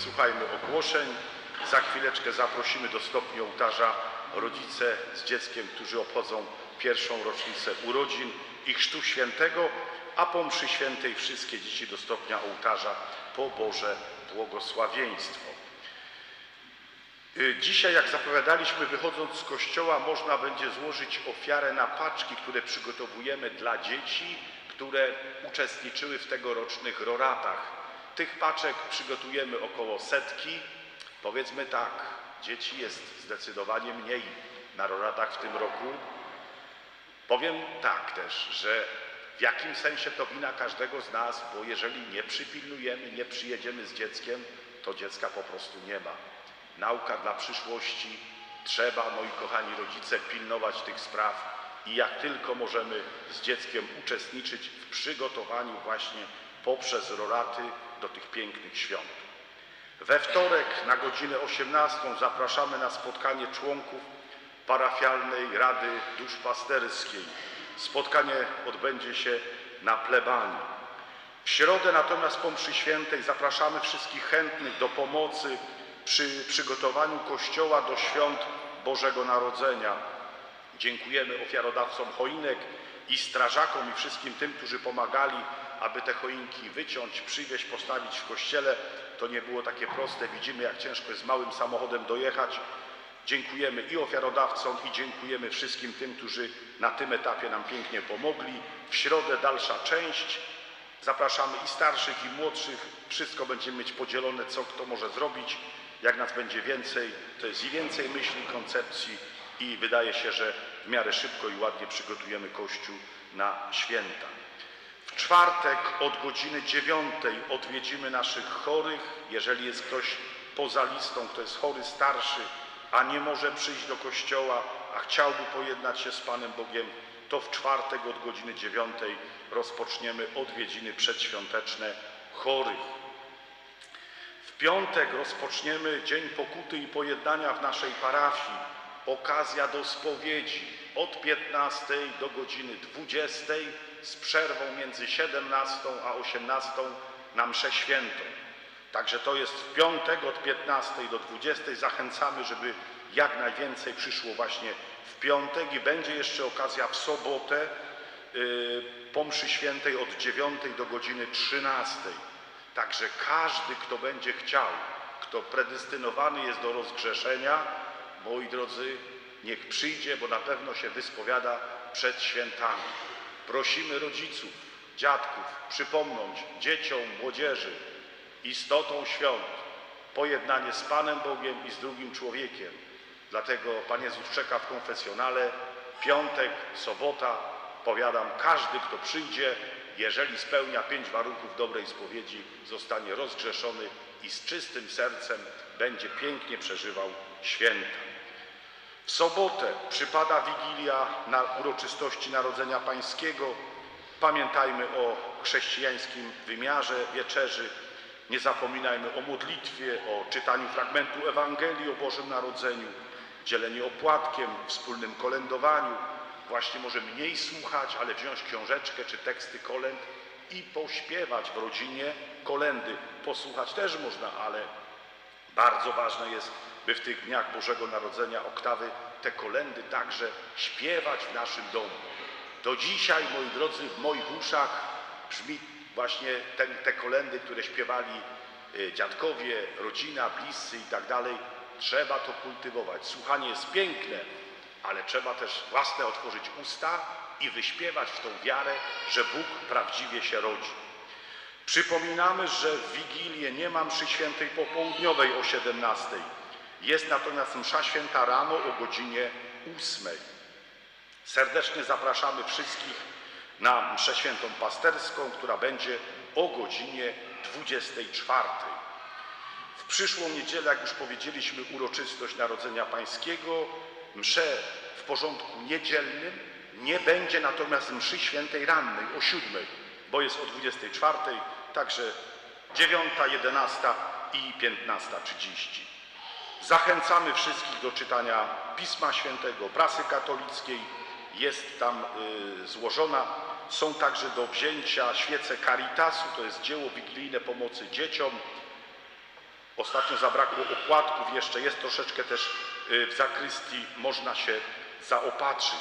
wysłuchajmy ogłoszeń. Za chwileczkę zaprosimy do stopni ołtarza rodzice z dzieckiem, którzy obchodzą pierwszą rocznicę urodzin i chrztu świętego, a po mszy świętej wszystkie dzieci do stopnia ołtarza po Boże błogosławieństwo. Y, Dzisiaj, jak zapowiadaliśmy, wychodząc z kościoła, można będzie złożyć ofiarę na paczki, które przygotowujemy dla dzieci, które uczestniczyły w tegorocznych roratach. Tych paczek przygotujemy około setki. Powiedzmy tak, dzieci jest zdecydowanie mniej na roratach w tym roku. Powiem tak też, że w jakim sensie to wina każdego z nas, bo jeżeli nie przypilnujemy, nie przyjedziemy z dzieckiem, to dziecka po prostu nie ma. Nauka dla przyszłości, trzeba, moi kochani rodzice, pilnować tych spraw i jak tylko możemy z dzieckiem uczestniczyć w przygotowaniu właśnie poprzez roraty do tych pięknych świąt. We wtorek na godzinę 18 zapraszamy na spotkanie członków parafialnej Rady Duszpasterskiej. Spotkanie odbędzie się na plebanii. W środę natomiast po mszy świętej zapraszamy wszystkich chętnych do pomocy przy przygotowaniu Kościoła do świąt Bożego Narodzenia. Dziękujemy ofiarodawcom choinek i strażakom i wszystkim tym, którzy pomagali, aby te choinki wyciąć, przywieźć, postawić w kościele. To nie było takie proste. Widzimy, jak ciężko jest małym samochodem dojechać. Dziękujemy i ofiarodawcom, i dziękujemy wszystkim tym, którzy na tym etapie nam pięknie pomogli. W środę dalsza część. Zapraszamy i starszych, i młodszych. Wszystko będziemy mieć podzielone, co kto może zrobić. Jak nas będzie więcej, to jest i więcej myśli, koncepcji i wydaje się, że w miarę szybko i ładnie przygotujemy Kościół na święta. W czwartek od godziny dziewiątej odwiedzimy naszych chorych. Jeżeli jest ktoś poza listą, kto jest chory, starszy, a nie może przyjść do kościoła, a chciałby pojednać się z Panem Bogiem, to w czwartek od godziny dziewiątej rozpoczniemy odwiedziny przedświąteczne chorych. W piątek rozpoczniemy Dzień Pokuty i Pojednania w naszej parafii. Okazja do spowiedzi od 15 do godziny 20 z przerwą między 17 a 18 na mszę świętą. Także to jest w piątek od 15 do 20. Zachęcamy, żeby jak najwięcej przyszło właśnie w piątek i będzie jeszcze okazja w sobotę yy, po mszy świętej od 9 do godziny 13. Także każdy, kto będzie chciał, kto predestynowany jest do rozgrzeszenia, moi drodzy, niech przyjdzie, bo na pewno się wyspowiada przed świętami. Prosimy rodziców, dziadków przypomnieć dzieciom, młodzieży istotą świąt pojednanie z Panem Bogiem i z drugim człowiekiem. Dlatego Pan Jezus czeka w konfesjonale, piątek, sobota, powiadam, każdy, kto przyjdzie, jeżeli spełnia pięć warunków dobrej spowiedzi, zostanie rozgrzeszony i z czystym sercem będzie pięknie przeżywał święta. W sobotę przypada Wigilia na uroczystości Narodzenia Pańskiego. Pamiętajmy o chrześcijańskim wymiarze wieczerzy. Nie zapominajmy o modlitwie, o czytaniu fragmentu Ewangelii o Bożym Narodzeniu, dzieleniu opłatkiem, wspólnym kolędowaniu. Właśnie może mniej słuchać, ale wziąć książeczkę czy teksty kolęd i pośpiewać w rodzinie kolendy. Posłuchać też można, ale bardzo ważne jest, by w tych dniach Bożego Narodzenia oktawy te kolendy także śpiewać w naszym domu. Do dzisiaj, moi drodzy, w moich uszach brzmi właśnie ten, te kolendy, które śpiewali y, dziadkowie, rodzina, bliscy i tak dalej. Trzeba to kultywować. Słuchanie jest piękne, ale trzeba też własne otworzyć usta i wyśpiewać w tą wiarę, że Bóg prawdziwie się rodzi. Przypominamy, że w Wigilię nie ma mszy świętej popołudniowej o 17. Jest natomiast msza święta rano o godzinie 8. Serdecznie zapraszamy wszystkich na mszę świętą pasterską, która będzie o godzinie 24. W przyszłą niedzielę, jak już powiedzieliśmy, uroczystość Narodzenia Pańskiego, mszę w porządku niedzielnym, nie będzie natomiast mszy świętej rannej o 7, bo jest o 24, także 9, 11 i 15.30. Zachęcamy wszystkich do czytania Pisma Świętego, prasy katolickiej. Jest tam y, złożona. Są także do wzięcia świece Caritasu, to jest dzieło wigilijne pomocy dzieciom. Ostatnio zabrakło opłatków, jeszcze jest troszeczkę też y, w zakrystii, można się zaopatrzyć.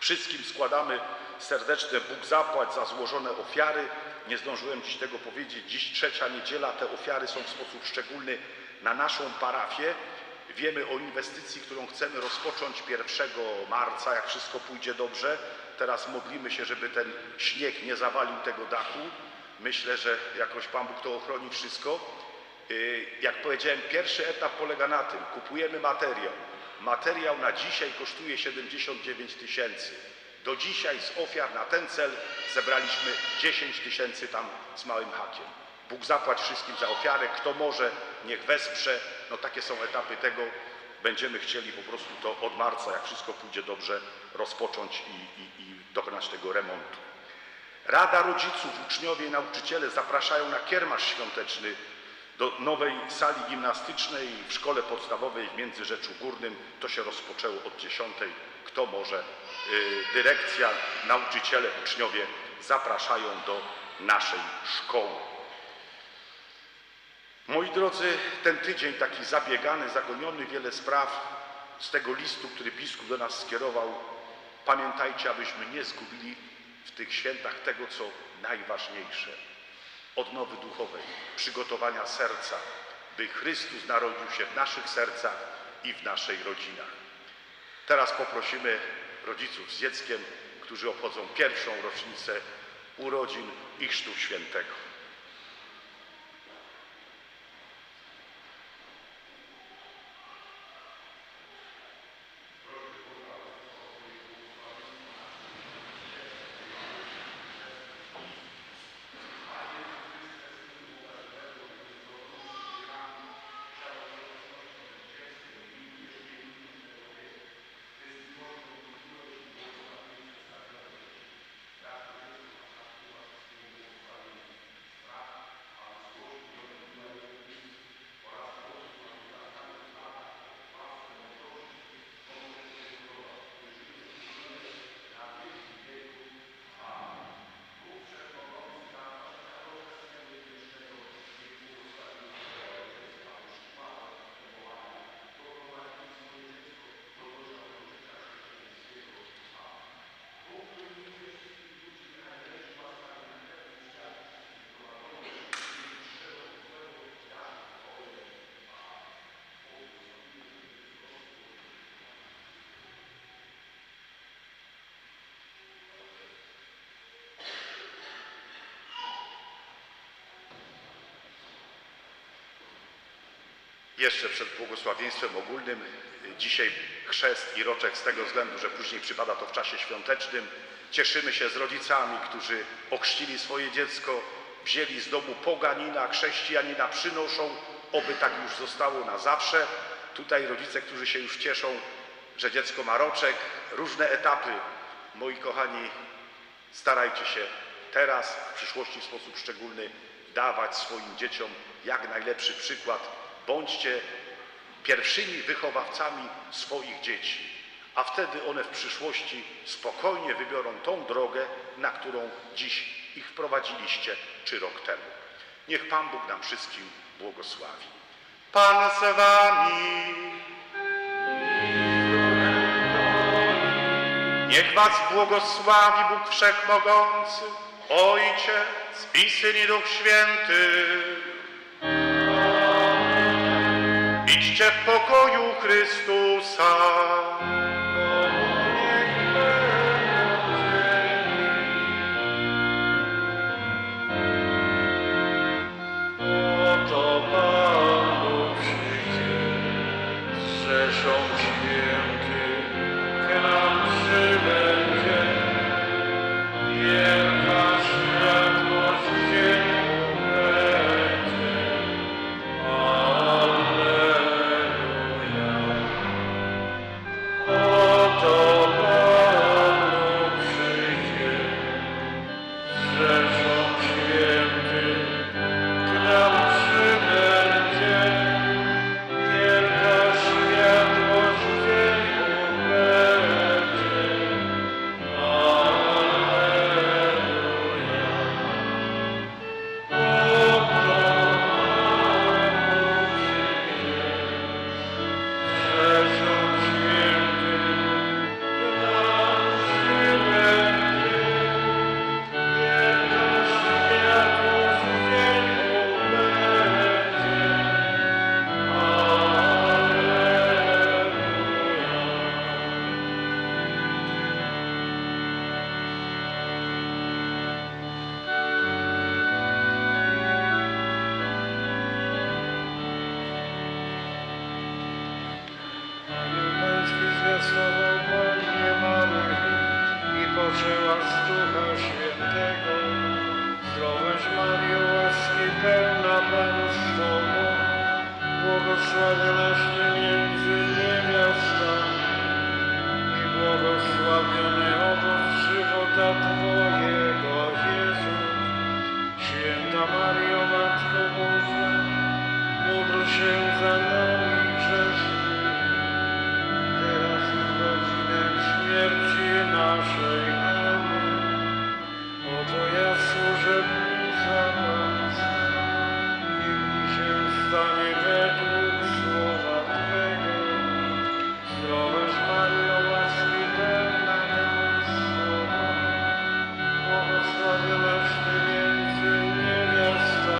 Wszystkim składamy serdeczne Bóg zapłać za złożone ofiary. Nie zdążyłem dziś tego powiedzieć. Dziś trzecia niedziela. Te ofiary są w sposób szczególny na naszą parafię. Wiemy o inwestycji, którą chcemy rozpocząć 1 marca, jak wszystko pójdzie dobrze. Teraz modlimy się, żeby ten śnieg nie zawalił tego dachu. Myślę, że jakoś Pan Bóg to ochroni wszystko. Yy, Jak powiedziałem, pierwszy etap polega na tym, kupujemy materiał. Materiał na dzisiaj kosztuje 79 tysięcy. Do dzisiaj z ofiar na ten cel zebraliśmy 10 tysięcy tam z małym hakiem. Bóg zapłać wszystkim za ofiarę. Kto może, niech wesprze. No takie są etapy tego. Będziemy chcieli po prostu to od marca, jak wszystko pójdzie dobrze, rozpocząć i, i, i dokonać tego remontu. Rada rodziców, uczniowie i nauczyciele zapraszają na kiermasz świąteczny do nowej sali gimnastycznej w szkole podstawowej w Międzyrzeczu Górnym. To się rozpoczęło od 10. Kto może? Y, Dyrekcja, nauczyciele, uczniowie zapraszają do naszej szkoły. Moi drodzy, ten tydzień taki zabiegany, zagoniony, wiele spraw z tego listu, który biskup do nas skierował. Pamiętajcie, abyśmy nie zgubili w tych świętach tego, co najważniejsze. Odnowy duchowej, przygotowania serca, by Chrystus narodził się w naszych sercach i w naszej rodzinach. Teraz poprosimy rodziców z dzieckiem, którzy obchodzą pierwszą rocznicę urodzin i chrztu świętego. Jeszcze przed błogosławieństwem ogólnym, y, dzisiaj chrzest i roczek z tego względu, że później przypada to w czasie świątecznym. Cieszymy się z rodzicami, którzy ochrzcili swoje dziecko, wzięli z domu poganina, chrześcijanina, przynoszą, oby tak już zostało na zawsze. Tutaj rodzice, którzy się już cieszą, że dziecko ma roczek, różne etapy. Moi kochani, starajcie się teraz, w przyszłości w sposób szczególny dawać swoim dzieciom jak najlepszy przykład. Bądźcie pierwszymi wychowawcami swoich dzieci, a wtedy one w przyszłości spokojnie wybiorą tą drogę, na którą dziś ich wprowadziliście czy rok temu. Niech Pan Bóg nam wszystkim błogosławi. Pan z wami. Niech was błogosławi Bóg Wszechmogący, Ojciec i Syn i Duch Święty. Pokoju Chrystusa. Shredderless.